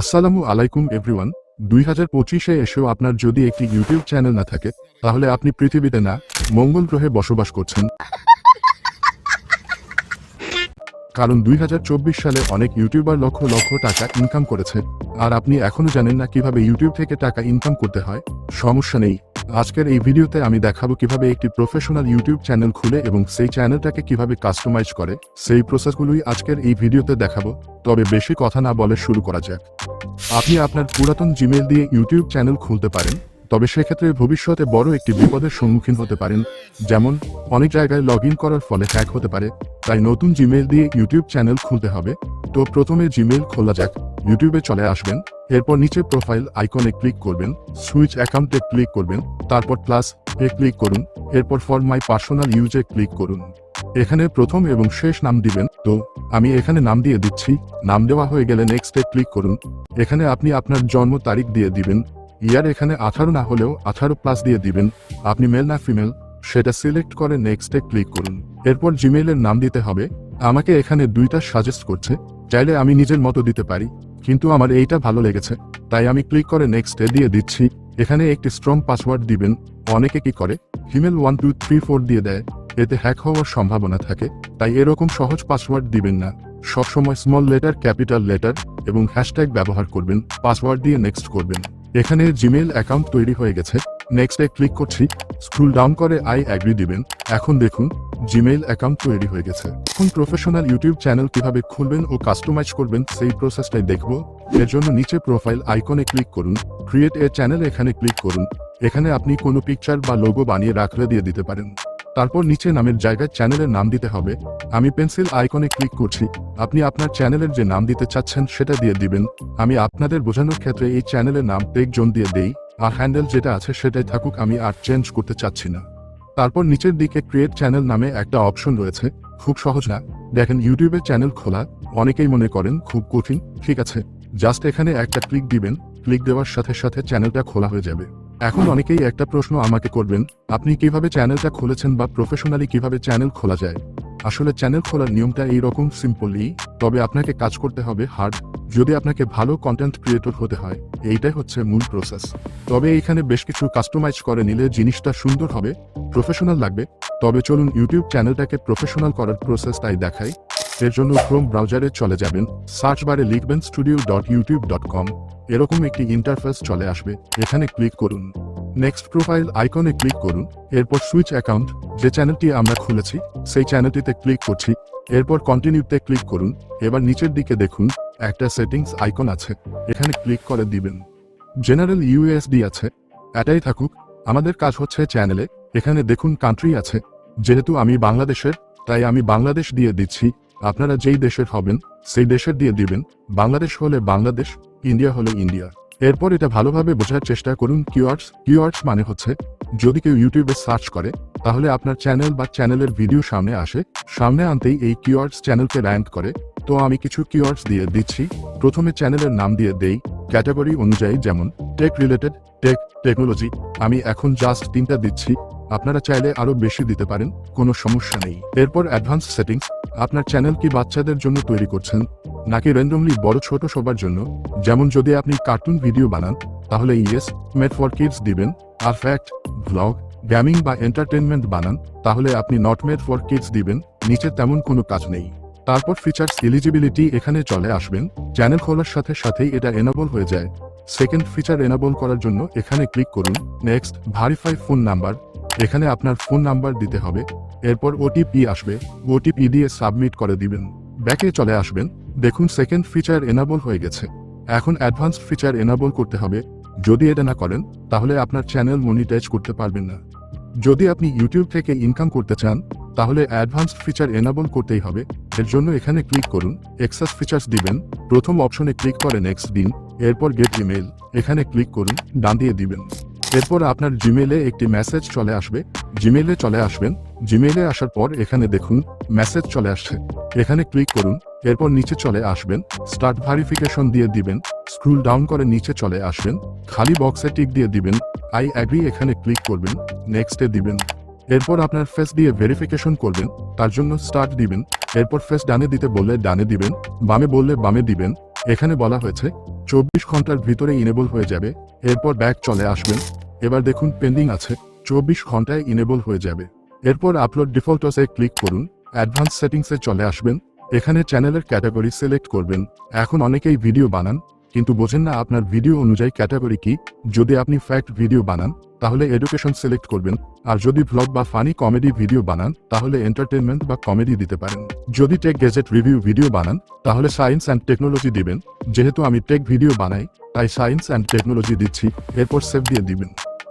আসসালামু আলাইকুম এভরিওয়ান। দুই হাজার পঁচিশে এসেও আপনার যদি একটি ইউটিউব চ্যানেল না থাকে, তাহলে আপনি পৃথিবীতে না, মঙ্গল গ্রহে বসবাস করছেন। কারণ দুই হাজার চব্বিশ সালে অনেক ইউটিউবার লক্ষ লক্ষ টাকা ইনকাম করেছে। আর আপনি এখনও জানেন না কীভাবে ইউটিউব থেকে টাকা ইনকাম করতে হয়। সমস্যা নেই। আজকের এই ভিডিওতে আমি দেখাবো কীভাবে একটি প্রফেশনাল ইউটিউব চ্যানেল খুলে এবং সেই চ্যানেলটাকে কীভাবে কাস্টমাইজ করে। সেই প্রসেসগুলোই আজকের এই ভিডিওতে দেখাবো। তবে বেশি কথা না বলে শুরু করা যাক। আপনি আপনার পুরাতন জিমেল দিয়ে ইউটিউব চ্যানেল খুলতে পারেন, তবে সেক্ষেত্রে ভবিষ্যতে বড় একটি বিপদের সম্মুখীন হতে পারেন, যেমন অনেক জায়গায় লগ করার ফলে হ্যাক হতে পারে, তাই নতুন জিমেল দিয়ে ইউটিউব চ্যানেল খুলতে হবে। তো প্রথমে জিমেল খোলা যাক ইউটিউবে চলে আসবেন, এরপর নিচে প্রোফাইল আইকনে ক্লিক করবেন সুইচ অ্যাকাউন্টে ক্লিক করবেন, তারপর প্লাস এ ক্লিক করুন, এরপর ফর মাই পার্সোনাল ইউজে ক্লিক করুন। এখানে প্রথম এবং শেষ নাম দিবেন, তো আমি এখানে নাম দিয়ে দিচ্ছি, নাম দেওয়া হয়ে গেলে নেক্সটে ক্লিক করুন। এখানে আপনি আপনার জন্ম তারিখ দিয়ে দিবেন ইয়ার এখানে আঠারো না হলেও আঠারো প্লাস দিয়ে দিবেন, আপনি মেল না ফিমেল সেটা সিলেক্ট করে নেক্সটে ক্লিক করুন। এরপর জিমেইলের নাম দিতে হবে, আমাকে এখানে দুইটা সাজেস্ট করছে, চাইলে আমি নিজের মতো দিতে পারি, কিন্তু আমার এইটা ভালো লেগেছে, তাই আমি ক্লিক করে নেক্সটে দিয়ে দিচ্ছি, এখানে একটি স্ট্রং পাসওয়ার্ড দিবেন, অনেকে কি করে Himel one two three four দিয়ে দেয় এতে হ্যাক হওয়ার সম্ভাবনা থাকে, তাই এরকম সহজ পাসওয়ার্ড দিবেন না। সবসময় স্মল লেটার ক্যাপিটাল লেটার এবং হ্যাশট্যাগ ব্যবহার করবেন পাসওয়ার্ড দিয়ে নেক্সট করবেন। এখানে জিমেল অ্যাকাউন্ট তৈরি হয়ে গেছে নেক্সটে ক্লিক করছি স্ক্রুল ডাউন করে আই অ্যাগ্রি দিবেন। এখন দেখুন জিমেইল অ্যাকাউন্ট তৈরি হয়ে গেছে। এখন প্রফেশনাল ইউটিউব চ্যানেল কীভাবে খুলবেন ও কাস্টমাইজ করবেন, সেই প্রসেসটাই দেখব। এর জন্য নিচে প্রোফাইল আইকনে ক্লিক করুন ক্রিয়েট এ চ্যানেল এখানে ক্লিক করুন। এখানে আপনি কোনো পিকচার বা লোগো বানিয়ে রাখলে দিয়ে দিতে পারেন। তারপর নিচে নামের জায়গায় চ্যানেলের নাম দিতে হবে। আমি পেন্সিল আইকনে ক্লিক করছি। আপনি আপনার চ্যানেলের যে নাম দিতে চাচ্ছেন সেটা দিয়ে দিবেন। আমি আপনাদের বোঝানোর ক্ষেত্রে এই চ্যানেলের নাম টেক জোন দিয়ে দেই। আর হ্যান্ডেল যেটা আছে সেটাই থাকুক, আমি আর চেঞ্জ করতে চাচ্ছি না। তারপর নিচের দিকে ক্রিয়েট চ্যানেল নামে একটা অপশন রয়েছে। খুব সহজ না। দেখেন ইউটিউবে চ্যানেল খোলা। অনেকেই মনে করেন খুব কঠিন। ঠিক আছে। জাস্ট এখানে একটা ক্লিক দিবেন। ক্লিক দেওয়ার সাথে সাথে চ্যানেলটা খোলা হয়ে যাবে। এখন অনেকেই একটা প্রশ্ন আমাকে করবেন, আপনি কীভাবে চ্যানেলটা খুলেছেন বা প্রফেশনালি কীভাবে চ্যানেল খোলা যায়? আসলে চ্যানেল খোলার নিয়মটা এইরকম সিম্পলি তবে আপনাকে কাজ করতে হবে হার্ড যদি আপনাকে ভালো কন্টেন্ট ক্রিয়েটর হতে হয়, এইটাই হচ্ছে মূল প্রসেস তবে এইখানে বেশ কিছু কাস্টমাইজ করে নিলে জিনিসটা সুন্দর হবে প্রফেশনাল লাগবে, তবে চলুন ইউটিউব চ্যানেলটাকে প্রফেশনাল করার প্রসেস প্রসেসটাই দেখাই। এর জন্য ক্রোম ব্রাউজারে চলে যাবেন সার্চ বারে লিখবেন studio dot YouTube dot com এরকম একটি ইন্টারফেস চলে আসবে, এখানে ক্লিক করুন। নেক্সট প্রোফাইল আইকনে ক্লিক করুন, এরপর সুইচ অ্যাকাউন্ট যে চ্যানেলটি আমরা খুলেছি, সেই চ্যানেলটিতে ক্লিক করছি, এরপর কন্টিনিউতে ক্লিক করুন, এবার নিচের দিকে দেখুন, একটা সেটিংস আইকন আছে, এখানে ক্লিক করে দিবেন। জেনারেল ইউএসডি আছে, এটাই থাকুক, আমাদের কাজ হচ্ছে চ্যানেলে এখানে দেখুন কান্ট্রি আছে, যেহেতু আমি বাংলাদেশের, তাই আমি বাংলাদেশ দিয়ে দিচ্ছি আপনারা যেই দেশের হবেন, সেই দেশের দিয়ে দিবেন, বাংলাদেশ হলে বাংলাদেশ, ইন্ডিয়া হলে ইন্ডিয়া। এরপর এটা ভালোভাবে বোঝার চেষ্টা করুন কিওয়ার্ডস কিওয়ার্ডস মানে হচ্ছে, যদি কেউ ইউটিউবে সার্চ করে, তাহলে আপনার চ্যানেল বা চ্যানেলের ভিডিও সামনে আসে, সামনে আনতেই এই কিওয়ার্ডস চ্যানেলকে র্যাঙ্ক করে, তো আমি কিছু কিওয়ার্ডস দিয়ে দিচ্ছি। প্রথমে চ্যানেলের নাম দিয়ে দেই, ক্যাটাগরি অনুযায়ী যেমন টেক রিলেটেড টেক টেকনোলজি আমি এখন জাস্ট তিনটা দিচ্ছি আপনারা চাইলে আরও বেশি দিতে পারেন, কোনো সমস্যা নেই। এরপর অ্যাডভান্স সেটিংস, আপনার চ্যানেল কি বাচ্চাদের জন্য তৈরি করছেন, নাকি র্যান্ডমলি বড় ছোট সবার জন্য? যেমন যদি আপনি কার্টুন ভিডিও বানান, তাহলে ইয়েস, মেড ফর কিডস দিবেন। আর ফ্যাক্ট ব্লগ গেমিং বা এন্টারটেনমেন্ট বানান, তাহলে আপনি নট মেড ফর কিডস দিবেন, নিচে তেমন কোনো কাজ নেই। তারপর ফিচার্স এলিজিবিলিটি এখানে চলে আসবেন চ্যানেল খোলার সাথে সাথেই এটা এনাবল হয়ে যায়। সেকেন্ড ফিচার এনাবল করার জন্য এখানে ক্লিক করুন নেক্সট ভারিফাই ফোন নাম্বার এখানে আপনার ফোন নাম্বার দিতে হবে, এরপর ওটিপি আসবে ওটিপি দিয়ে সাবমিট করে দিবেন। ব্যাকে চলে আসবেন, দেখুন সেকেন্ড ফিচার এনাবল হয়ে গেছে। এখন অ্যাডভান্স ফিচার এনাবল করতে হবে, যদি এটা না করেন, তাহলে আপনার চ্যানেল মনিটাইজ করতে পারবেন না। যদি আপনি ইউটিউব থেকে ইনকাম করতে চান, তাহলে অ্যাডভান্সড ফিচার এনাবল করতেই হবে। এর জন্য এখানে ক্লিক করুন এক্সাস ফিচার্স দিবেন, প্রথম অপশনে ক্লিক করে নেক্সট দিন, এরপর গেট ইমেল এখানে ক্লিক করুন, ডান দিয়ে দিবেন। এরপর আপনার জিমেলে একটি মেসেজ চলে আসবে। জিমেলে চলে আসবেন। জিমেলে আসার পর এখানে দেখুন মেসেজ চলে আসছে। এখানে ক্লিক করুন, এরপর নিচে চলে আসবেন স্টার্ট ভেরিফিকেশন দিয়ে দিবেন স্ক্রুল ডাউন করে নিচে চলে আসবেন, খালি বক্সে টিক দিয়ে দিবেন আই অ্যাগ্রি এখানে ক্লিক করবেন নেক্সটে দিবেন। এরপর আপনার ফেস দিয়ে ভেরিফিকেশন করবেন, তার জন্য স্টার্ট দিবেন। এরপর ফেস ডানে দিতে বললে ডানে দিবেন, বামে বললে বামে দিবেন। এখানে বলা হয়েছে, চব্বিশ ঘণ্টার ভিতরে ইনেবল হয়ে যাবে। এরপর ব্যাক চলে আসবেন। এবার দেখুন পেন্ডিং আছে। চব্বিশ ঘন্টায় ইনেবল হয়ে যাবে। এরপর আপলোড ডিফল্টসে ক্লিক করুন অ্যাডভান্স সেটিংসে চলে আসবেন। এখানে চ্যানেলের ক্যাটাগরি সিলেক্ট করবেন। এখন অনেকেই ভিডিও বানান, কিন্তু বোঝেন না আপনার ভিডিও অনুযায়ী ক্যাটাগরি কি। যদি আপনি ফ্যাক্ট ভিডিও বানান, তাহলে এডুকেশন সিলেক্ট করবেন। আর যদি ভ্লগ বা ফানি কমেডি ভিডিও বানান, তাহলে এন্টারটেনমেন্ট বা কমেডি দিতে পারেন। যদি টেক গেজেট রিভিউ ভিডিও বানান, তাহলে সায়েন্স অ্যান্ড টেকনোলজি দিবেন। যেহেতু আমি টেক ভিডিও বানাই, তাই সায়েন্স অ্যান্ড টেকনোলজি দিচ্ছি। এরপর সেভ দিয়ে দিবেন।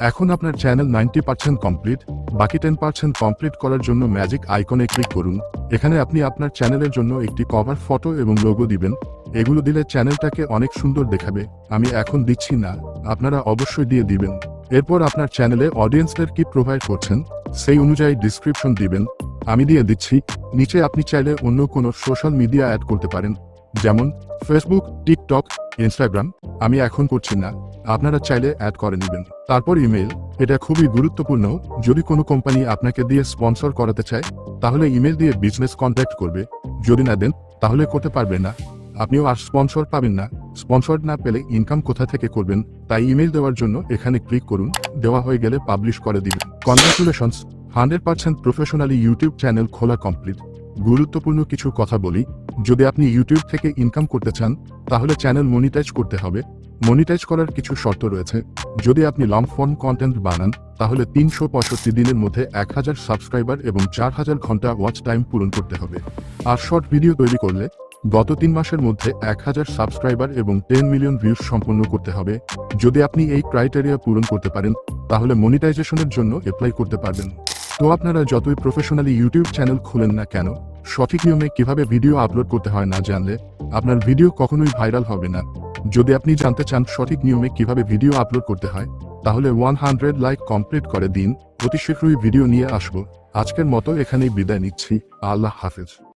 এখন আপনার চ্যানেল নাইনটি পার্সেন্ট কমপ্লিট বাকি টেন পার্সেন্ট কমপ্লিট করার জন্য ম্যাজিক আইকনে ক্লিক করুন, এখানে আপনি আপনার চ্যানেলের জন্য একটি কভার ফটো এবং লোগো দিবেন, এগুলো দিলে চ্যানেলটাকে অনেক সুন্দর দেখাবে, আমি এখন দিচ্ছি না, আপনারা অবশ্যই দিয়ে দিবেন, এরপর আপনার চ্যানেলে অডিয়েন্সদের কি প্রোভাইড করছেন, সেই অনুযায়ী ডিসক্রিপশন দিবেন, আমি দিয়ে দিচ্ছি, নিচে আপনি চাইলে অন্য কোনো সোশ্যাল মিডিয়া অ্যাড করতে পারেন, যেমন ফেসবুক টিকটক ইনস্টাগ্রাম আমি এখন করছি না আপনারা চাইলে অ্যাড করে নেবেন। তারপর ইমেল এটা খুবই গুরুত্বপূর্ণ, যদি কোনো কোম্পানি আপনাকে দিয়ে স্পন্সর করাতে চায়, তাহলে ইমেল দিয়ে বিজনেস কন্ট্যাক্ট করবে। যদি না দেন, তাহলে করতে পারবে না। আপনিও আর স্পন্সর পাবেন না। স্পন্সর না পেলে ইনকাম কোথা থেকে করবেন? তাই ইমেল দেওয়ার জন্য এখানে ক্লিক করুন, দেওয়া হয়ে গেলে পাবলিশ করে দিবেন। Congratulations hundred percent professionally YouTube channel খোলা কমপ্লিট গুরুত্বপূর্ণ কিছু কথা বলি। যদি আপনি ইউটিউব থেকে ইনকাম করতে চান, তাহলে চ্যানেল মনিটাইজ করতে হবে। মনিটাইজ করার কিছু শর্ত রয়েছে। যদি আপনি লং ফর্ম কন্টেন্ট বানান, তাহলে তিনশো পঁয়ষট্টি দিনের মধ্যে এক হাজার সাবস্ক্রাইবার এবং চার হাজার ঘণ্টা ওয়াচ টাইম পূরণ করতে হবে। আর শর্ট ভিডিও তৈরি করলে গত তিন মাসের মধ্যে এক হাজার সাবস্ক্রাইবার এবং টেন মিলিয়ন ভিউজ সম্পন্ন করতে হবে। যদি আপনি এই ক্রাইটেরিয়া পূরণ করতে পারেন, তাহলে মনিটাইজেশনের জন্য অ্যাপ্লাই করতে পারবেন। তো আপনারা যতই প্রফেশনালি ইউটিউব চ্যানেল খুলেন না কেন, সঠিক নিয়মে কীভাবে ভিডিও আপলোড করতে হয় না জানলে আপনার ভিডিও কখনোই ভাইরাল হবে না। যদি আপনি জানতে চান সঠিক নিয়মে কীভাবে ভিডিও আপলোড করতে হয়, তাহলে ওয়ান হান্ড্রেড লাইক কমপ্লিট করে দিন। অতি শীঘ্রই ভিডিও নিয়ে আসব। আজকের মতো এখানেই বিদায় নিচ্ছি। আল্লাহ হাফেজ।